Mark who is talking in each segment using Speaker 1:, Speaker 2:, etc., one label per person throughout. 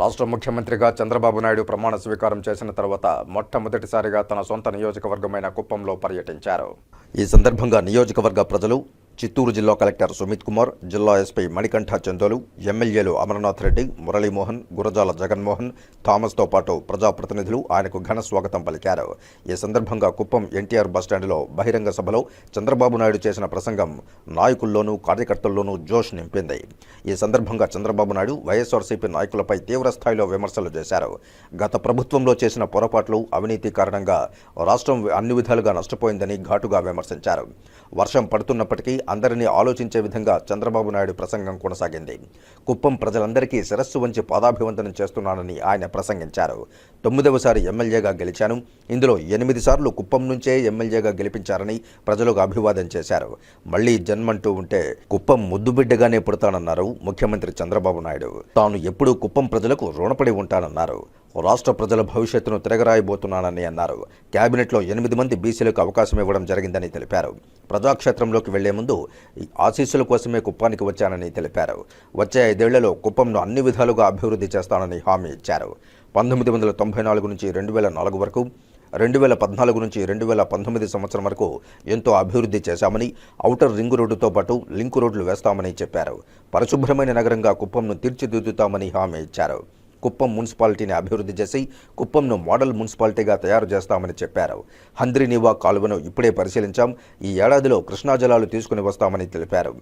Speaker 1: రాష్ట్ర ముఖ్యమంత్రిగా చంద్రబాబు నాయుడు ప్రమాణ స్వీకారం చేసిన తర్వాత మొట్టమొదటిసారిగా తన సొంత నియోజకవర్గమైన కుప్పంలో పర్యటించారు. ఈ సందర్భంగా నియోజకవర్గ ప్రజలు చిత్తూరు జిల్లా కలెక్టర్ సుమిత్ కుమార్ జిల్లా ఎస్పీ మణికంఠ చందోలు ఎమ్మెల్యేలు అమరనాథ్ రెడ్డి మురళీమోహన్ గురజాల జగన్మోహన్ థామస్తో పాటు ప్రజాప్రతినిధులు ఆయనకు ఘన స్వాగతం పలికారు. ఈ సందర్భంగా కుప్పం ఎన్టీఆర్ బస్టాండ్లో బహిరంగ సభలో చంద్రబాబు నాయుడు చేసిన ప్రసంగం నాయకుల్లోనూ కార్యకర్తల్లోనూ జోష్ నింపింది. ఈ సందర్భంగా చంద్రబాబు నాయుడు వైఎస్ఆర్సీపీ నాయకులపై తీవ్ర స్థాయిలో విమర్శలు చేశారు. గత ప్రభుత్వంలో చేసిన పొరపాట్లు అవినీతి కారణంగా రాష్ట్రం అన్ని విధాలుగా నష్టపోయిందని ఘాటుగా విమర్శించారు. వర్షం పడుతున్నప్పటికీ అందరినీ ఆలోచించే విధంగా చంద్రబాబు నాయుడు ప్రసంగం కొనసాగింది. కుప్పం ప్రజలందరికీ శిరస్సు వంచి పాదాభివందనం చేస్తున్నానని ఆయన ప్రసంగించారు. తొమ్మిదవసారి ఎమ్మెల్యేగా గెలిచాను. ఇందులో ఎనిమిది సార్లు కుప్పం నుంచే ఎమ్మెల్యేగా గెలిపించారని ప్రజలకు అభివాదం చేశారు. మళ్ళీ జన్మంటూ ఉంటే కుప్పం ముద్దుబిడ్డగానే పుడతానన్నారు ముఖ్యమంత్రి చంద్రబాబు నాయుడు. తాను ఎప్పుడూ కుప్పం ప్రజలకు రుణపడి ఉంటానన్నారు. రాష్ట్ర ప్రజల భవిష్యత్తును తిరగరాయబోతున్నానని అన్నారు. కేబినెట్లో ఎనిమిది మంది బీసీలకు అవకాశం ఇవ్వడం జరిగిందని తెలిపారు. ప్రజాక్షేత్రంలోకి వెళ్ళే ముందు ఆశీస్సుల కోసమే కుప్పానికి వచ్చానని తెలిపారు. వచ్చే ఐదేళ్ళలో కుప్పంను అన్ని విధాలుగా అభివృద్ధి చేస్తానని హామీ ఇచ్చారు. పంతొమ్మిది వందల తొంభై నాలుగు నుంచి రెండు వేల నాలుగు వరకు రెండు వేల పద్నాలుగు నుంచి రెండు వేల పంతొమ్మిది సంవత్సరం వరకు ఎంతో అభివృద్ధి చేశామని ఔటర్ రింగు రోడ్డుతో పాటు లింకు రోడ్లు వేస్తామని చెప్పారు. పరిశుభ్రమైన నగరంగా కుప్పంను తీర్చిదిద్దుతామని హామీ ఇచ్చారు. కుప్పం మున్సిపాలిటీని అభివృద్ధి చేసి కుప్పంను మోడల్ మున్సిపాలిటీగా తయారు చేస్తామని చెప్పారు. హంద్రినివా కాలువను ఇప్పుడే పరిశీలించాం. ఈ ఏడాదిలో కృష్ణా జలాలు తీసుకుని వస్తామని తెలిపారు.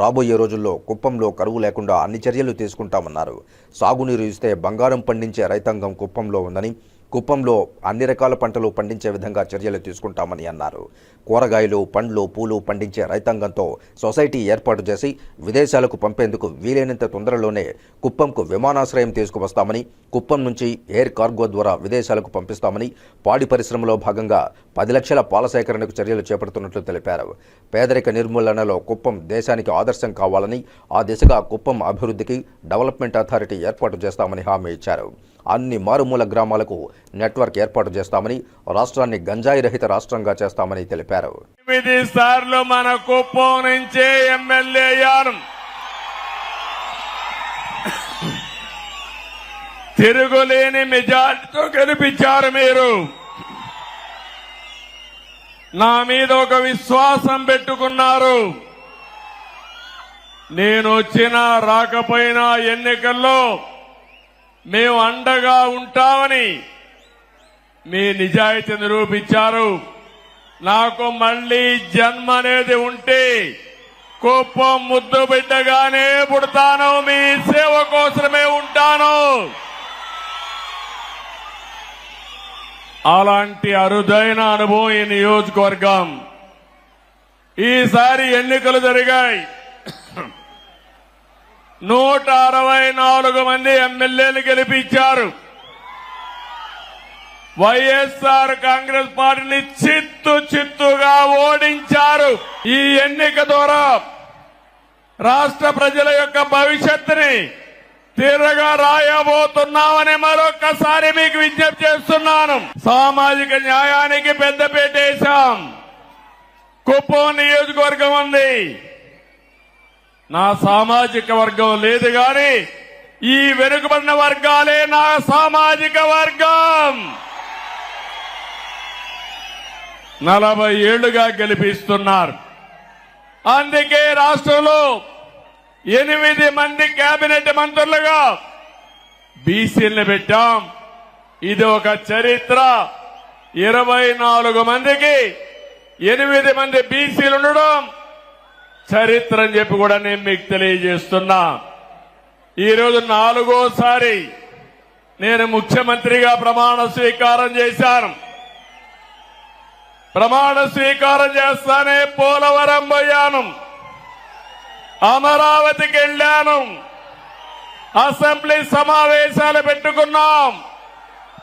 Speaker 1: రాబోయే రోజుల్లో కుప్పంలో కరువు లేకుండా అన్ని చర్యలు తీసుకుంటామన్నారు. సాగునీరు ఇస్తే బంగారం పండించే రైతాంగం కుప్పంలో ఉందని కుప్పంలో అన్ని రకాల పంటలు పండించే విధంగా చర్యలు తీసుకుంటామని అన్నారు. కూరగాయలు పండ్లు పూలు పండించే రైతాంగంతో సొసైటీ ఏర్పాటు చేసి విదేశాలకు పంపేందుకు వీలైనంత తొందరలోనే కుప్పంకు విమానాశ్రయం తీసుకువస్తామని కుప్పం నుంచి ఎయిర్ కార్గో ద్వారా విదేశాలకు పంపిస్తామని పాడి పరిశ్రమలో భాగంగా పది లక్షల పాల సేకరణకు చర్యలు చేపడుతున్నట్లు తెలిపారు. పేదరిక నిర్మూలనలో కుప్పం దేశానికి ఆదర్శం కావాలని ఆ దిశగా కుప్పం అభివృద్ధికి డెవలప్మెంట్ అథారిటీ ఏర్పాటు చేస్తామని హామీ ఇచ్చారు. అన్ని మారుమూల గ్రామాలకు నెట్వర్క్ ఏర్పాటు చేస్తామని రాష్ట్రాన్ని గంజాయి రహిత రాష్ట్రంగా చేస్తామని తెలిపారు.
Speaker 2: ఎనిమిది సార్లు మన కుప్పం నుంచే ఎమ్మెల్యే అయ్యాను తిరుగులేని మెజార్టీతో గెలిపించారు మీరు. నా మీద ఒక విశ్వాసం పెట్టుకున్నారు. నేను వచ్చినా రాకపోయినా ఎన్నికల్లో మేము అండగా ఉంటామని మీ నిజాయితీ నిరూపించారు. నాకు మళ్ళీ జన్మ అనేది ఉంటే కోపం ముద్దు బిడ్డగానే పుడతాను. మీ సేవ కోసమే ఉంటాను. అలాంటి అరుదైన అనుభవం ఈ నియోజకవర్గం. ఈసారి ఎన్నికలు జరిగాయి. నూట అరవై నాలుగు మంది ఎమ్మెల్యేలు గెలిపించారు. వైఎస్ఆర్ కాంగ్రెస్ పార్టీని చిత్తు చిత్తుగా ఓడించారు ఈ ఎన్నిక ద్వారా. రాష్ట్ర ప్రజల యొక్క భవిష్యత్తుని తీరగా రాయబోతున్నామని మరొకసారి మీకు విజ్ఞప్తి చేస్తున్నాను. సామాజిక న్యాయానికి పెద్దపేట వేశాం. కుప్పం నియోజకవర్గం ఉంది. నా సామాజిక వర్గం లేదు గాని ఈ వెనుకబడిన వర్గాలే నా సామాజిక వర్గం. నలభై ఏళ్ళుగా గెలిపిస్తున్నారు. అందుకే రాష్ట్రంలో ఎనిమిది మంది కేబినెట్ మంత్రులుగా బీసీలను పెట్టాం. ఇది ఒక చరిత్ర. ఇరవై నాలుగు మందికి ఎనిమిది మంది బీసీలు ఉండడం చరిత్ర అని చెప్పి కూడా నేను మీకు తెలియజేస్తున్నా. ఈరోజు నాలుగోసారి నేను ముఖ్యమంత్రిగా ప్రమాణ స్వీకారం చేశాను. ప్రమాణ స్వీకారం చేస్తానే పోలవరం పోయాను. అమరావతికి వెళ్ళాను. అసెంబ్లీ సమావేశాలు పెట్టుకున్నాం.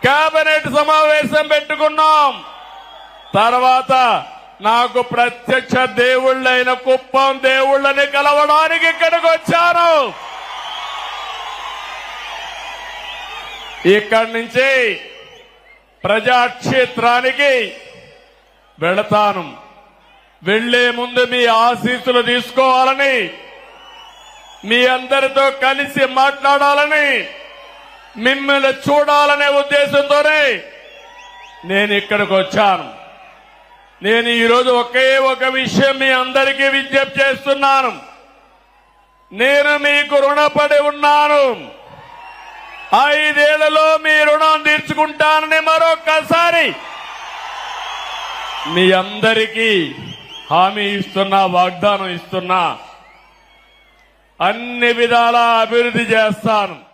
Speaker 2: కేబినెట్ సమావేశం పెట్టుకున్నాం. తర్వాత నాకు ప్రత్యక్ష దేవుళ్ళైన కుప్పం దేవుళ్ళని కలవడానికి ఇక్కడికి వచ్చాను. ఇక్కడి నుంచి ప్రజాక్షేత్రానికి వెళతాను. వెళ్ళే ముందు మీ ఆశీస్సులు తీసుకోవాలని మీ అందరితో కలిసి మాట్లాడాలని మిమ్మల్ని చూడాలనే ఉద్దేశంతోనే నేను ఇక్కడికి వచ్చాను. నేను ఈరోజు ఒకే ఒక విషయం మీ అందరికీ విజ్ఞప్తి చేస్తున్నాను. నేను మీకు రుణపడి ఉన్నాను. ఐదేళ్ళలో మీ రుణం తీర్చుకుంటానని మరొక్కసారి మీ అందరికీ హామీ ఇస్తున్నా వాగ్దానం ఇస్తున్నా అన్ని విధాలా అభివృద్ధి చేస్తాను.